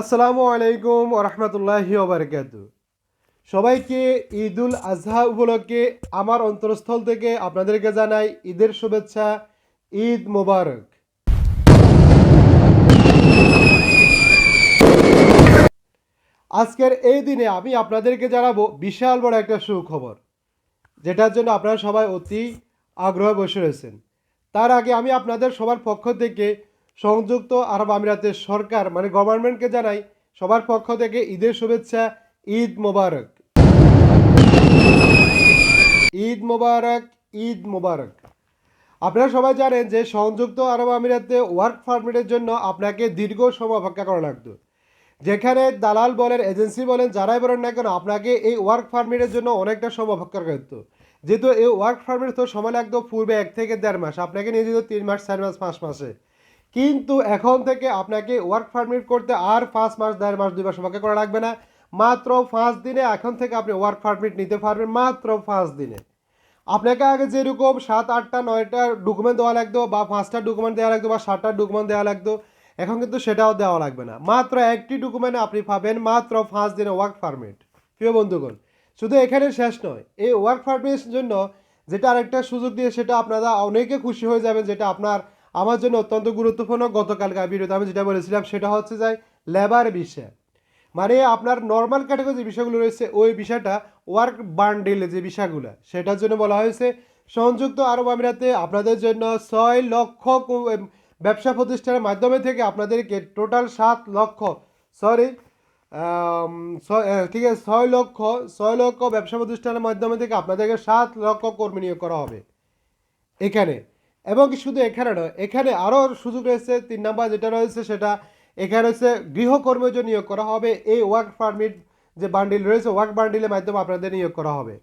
আসসালামু আলাইকুম রহমতুল্লাহি ওবরকাত সবাইকে ঈদুল আজহা উপলক্ষে আমার অন্তরস্থল থেকে আপনাদেরকে জানাই ঈদের শুভেচ্ছা, ঈদ মোবারক। আজকের এই দিনে আমি আপনাদেরকে জানাব বিশাল বড় একটা সুখবর, যেটার জন্য আপনারা সবাই অতি আগ্রহ বসে রয়েছেন। তার আগে আমি আপনাদের সবার পক্ষ থেকে সংযুক্ত আরব আমিরাতের সরকার মানে গভর্নমেন্টকে জানাই সবার পক্ষ থেকে ঈদের শুভেচ্ছা, ঈদ মোবারক। ঈদ মোবারক ঈদ মোবারক। আপনারা সবাই জানেন যে সংযুক্ত আরব আমিরাতে ওয়ার্ক পারমিটের জন্য আপনাকে দীর্ঘ সময় অপেক্ষা করা লাগতো। যেখানে দালাল বলেন, এজেন্সি বলেন, যারাই বলেন না কেন, আপনাকে এই ওয়ার্ক পারমিটের জন্য অনেকটা সময় অপেক্ষা করতো যেহেতু এই ওয়ার্ক পারমিট তো সময় লাগতো পূর্বে এক থেকে দেড় মাস, আপনাকে নিয়ে যেত তিন মাস, চার মাস, পাঁচ মাসে। কিন্তু এখন থেকে আপনাকে ওয়ার্ক পারমিট করতে আর পাঁচ মাস, দেড় মাস, দুই মাস অপেক্ষা করা লাগবে না। মাত্র পাঁচ দিনে এখন থেকে আপনি ওয়ার্ক পারমিট নিতে পারবেন, মাত্র পাঁচ দিনে। আপনাকে আগে যেরকম সাত, আটটা, নয়টা ডকুমেন্ট দেওয়া লাগতো বা পাঁচটা ডকুমেন্ট দেওয়া লাগতো বা সাতটা ডকুমেন্ট দেওয়া লাগতো, এখন কিন্তু সেটাও দেওয়া লাগবে না। মাত্র একটি ডকুমেন্ট আপনি পাবেন, মাত্র পাঁচ দিনে ওয়ার্ক পারমিট প্রিয় বন্ধুগণ, শুধু এখানে শেষ নয়, এই ওয়ার্ক পারমিটের জন্য যেটা আরেকটা সুযোগ দিয়ে সেটা আপনারা অনেকে খুশি হয়ে যাবেন, যেটা আপনার আমার জন্য অত্যন্ত গুরুত্বপূর্ণ, গতকালকে ভিডিওতে আমি যেটা বলেছিলাম সেটা হচ্ছে যে লেবার বিষয়। মানে আপনার নর্মাল ক্যাটাগরি যে বিষয়গুলো রয়েছে, ওই বিষয়টা ওয়ার্ক বান্ডিলে যে বিষয়গুলো, সেটার জন্য বলা হয়েছে, সংযুক্ত আরব আমিরাতে আপনাদের জন্য ছয় লক্ষ ব্যবসা প্রতিষ্ঠানের মাধ্যমে থেকে আপনাদেরকে টোটাল সাত লক্ষ সরি ঠিক আছে, ছয় লক্ষ ছয় লক্ষ ব্যবসা প্রতিষ্ঠানের মাধ্যমে থেকে আপনাদেরকে সাত লক্ষ কর্মী নিয়োগ করা হবে। এখানে এবং শুধু এখানে নয়, এখানে আরও সুযোগ রয়েছে, তিন নাম্বার যেটা রয়েছে সেটা, এখানে হচ্ছে গৃহকর্মীর জন্য নিয়োগ করা হবে, এই ওয়ার্ক পারমিট যে বান্ডিল রয়েছে ওয়ার্ক বান্ডিলের মাধ্যমে আপনাদের নিয়োগ করা হবে।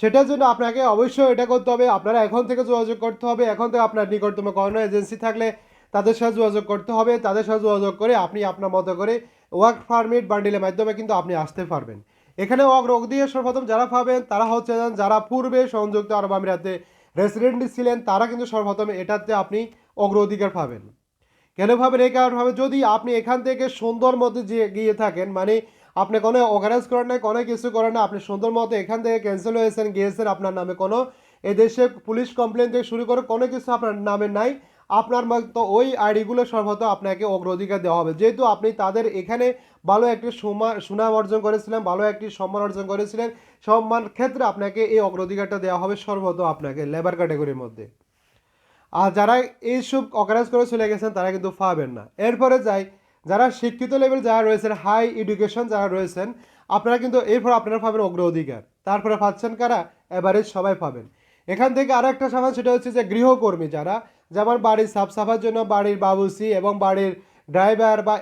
সেটার জন্য আপনাকে অবশ্যই এটা করতে হবে, আপনারা এখন থেকে যোগাযোগ করতে হবে, এখন থেকে আপনার নিকটতম কোনো এজেন্সি থাকলে তাদের সাথে যোগাযোগ করতে হবে, তাদের সাথে যোগাযোগ করে আপনি আপনার মতো করে ওয়ার্ক পারমিট বান্ডিলের মাধ্যমে কিন্তু আপনি আসতে পারবেন। এখানে অগ্রগ দিয়ে সর্বপ্রথম যারা পাবেন, তারা হচ্ছে যারা পূর্বে সংযুক্ত আরব আমিরাতে রেসিডেন্ট ছিলেন, তারা কিন্তু সর্বপ্রথমে এটাতে আপনি অগ্রাধিকার পাবেন। কেন ভাবেন এই কারণ ভাবে যদি আপনি এখান থেকে সুন্দর মতো গিয়ে থাকেন মানে আপনি কোনো অর্গানাইজ করেন না কোনো কিছু করেন না আপনি সুন্দর মতো এখান থেকে ক্যান্সেল হয়েছেন, গিয়েছেন, আপনার নামে কোনো এদেশে পুলিশ কমপ্লেন থেকে শুরু করে কোনো কিছু আপনার নামে নাই আপনার মতো ওই আইডিগুলো সর্বত আপনাকে অগ্রাধিকার দেওয়া হবে। যেহেতু আপনি তাদের এখানে ভালো একটি সুনাম অর্জন করেছিলেন, ভালো একটি সম্মান অর্জন করেছিলেন, সম্মান ক্ষেত্রে আপনাকে এই অগ্রাধিকারটা দেওয়া হবে সর্বত আপনাকে লেবার ক্যাটাগরির মধ্যে। আর যারা এইসব অর্গানাইজ করে চলে গেছেন, তারা কিন্তু পাবেন না। এরপরে যাই, যারা শিক্ষিত লেভেল যারা রয়েছেন হাই এডুকেশন যারা রয়েছেন, আপনারা কিন্তু এরপর আপনারা পাবেন অগ্রাধিকার। তারপরে পাচ্ছেন কারা? এভারেজ সবাই পাবেন। এখান থেকে আরও একটা সমাজ সেটা হচ্ছে যে গৃহকর্মী যারা যেমন বাড়ির সাফ সাফার জন্য বাড়ির বাবুসি এবং বাড়ির ড্রাইভার বা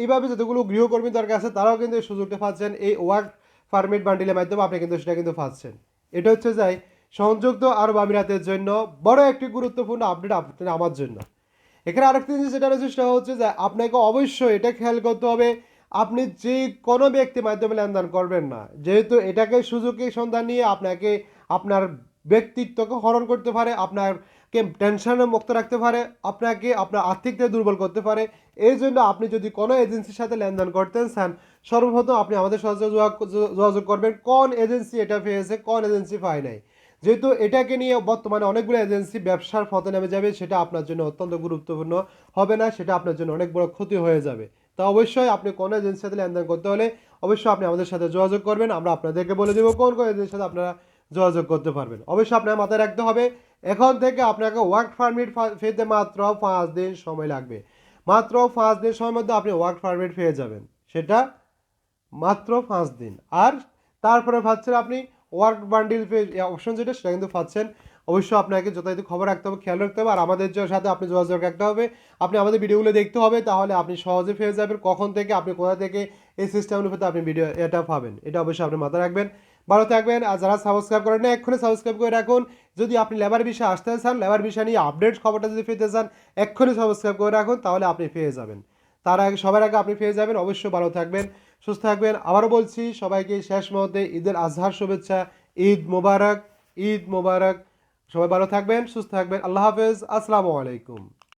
এইভাবে যতগুলো গৃহকর্মী দরকার আছে, তারাও কিন্তু এই সুযোগটা পাচ্ছেন। এই ওয়ার্ক পারমিট বান্ডিলের মাধ্যমে আপনি কিন্তু সেটা কিন্তু পাচ্ছেন। এটা হচ্ছে যাই সংযুক্ত আরব আমিরাতের জন্য বড় একটি গুরুত্বপূর্ণ আপডেট আপনি আমার জন্য। এখানে আরেকটি জিনিস যেটা রয়েছে, সেটা হচ্ছে যে আপনাকে অবশ্যই এটা খেয়াল করতে হবে, আপনি যে কোনো ব্যক্তির মাধ্যমে লেনদেন করবেন না। যেহেতু এটাকে সুযোগের সন্ধান নিয়ে আপনাকে আপনার ব্যক্তিত্বকে হরণ করতে পারে আপনাকে টেনশনে মুক্ত রাখতে পারে, আপনাকে আপনার আর্থিক দিকে দুর্বল করতে পারে। এই জন্য আপনি যদি কোনো এজেন্সির সাথে লেনদেন করতে চান সর্বপ্রথম আপনি আমাদের সাথে যোগাযোগ- করবেন, কোন এজেন্সি এটা পেয়েছে, কোন এজেন্সি পায় নাই। যেহেতু এটাকে নিয়ে বর্তমানে অনেকগুলো এজেন্সি ব্যবসার পথে নেমে যাবে, সেটা আপনার জন্য অত্যন্ত গুরুত্বপূর্ণ হবে না, সেটা আপনার জন্য অনেক বড় ক্ষতি হয়ে যাবে। তা অবশ্যই আপনি কোনো এজেন্সির সাথে লেনদেন করতে হলে অবশ্যই আপনি আমাদের সাথে যোগাযোগ করবেন, আমরা আপনাদেরকে বলে দেবো কোন কোন এজেন্সির সাথে আপনারা যোগাযোগ করতে পারবেন। অবশ্যই আপনার মাথায় রাখতে হবে এখন থেকে আপনাকে ওয়ার্ক পারমিট পেতে মাত্র পাঁচ দিন সময় লাগবে। মাত্র পাঁচ দিন সময়ের মধ্যে আপনি ওয়ার্ক পারমিট পেয়ে যাবেন। সেটা মাত্র পাঁচ দিন। আর তারপরে পাচ্ছেন আপনি ওয়ার্ক বান্ডিল অপশন যেটা, সেটা কিন্তু পাচ্ছেন। অবশ্যই আপনাকে যথাযথ খবর রাখতে হবে, খেয়াল রাখতে হবে। আর আমাদের সাথে আপনি যোগাযোগ রাখতে হবে, আপনি আমাদের ভিডিওগুলো দেখতে হবে, তাহলে আপনি সহজে পেয়ে যাবেন। কখন থেকে, আপনি কোথা থেকে এই সিস্টেম অনুপাতে আপনি ভিডিও এটা পাবেন, এটা অবশ্যই আপনি মাথায় রাখবেন। ভালো থাকবেন। আর যারা সাবস্ক্রাইব করেন না এক্ষুনি সাবস্ক্রাইব করে রাখুন। যদি আপনি লেবার বিষয়ে আসতে চান লেবার বিষয় নিয়ে আপডেট খবরটা যদি পেতে চান, এক্ষুনি সাবস্ক্রাইব করে রাখুন, তাহলে আপনি পেয়ে যাবেন। তার আগে, সবার আগে আপনি পেয়ে যাবেন, অবশ্যই ভালো থাকবেন, সুস্থ থাকবেন। আবারও বলছি, সবাইকে শেষ মুহূর্তে ঈদের আজহার শুভেচ্ছা, ঈদ মোবারক ঈদ মোবারক। সবাই ভালো থাকবেন, সুস্থ থাকবেন। আল্লাহ হাফেজ, আসসালামু আলাইকুম।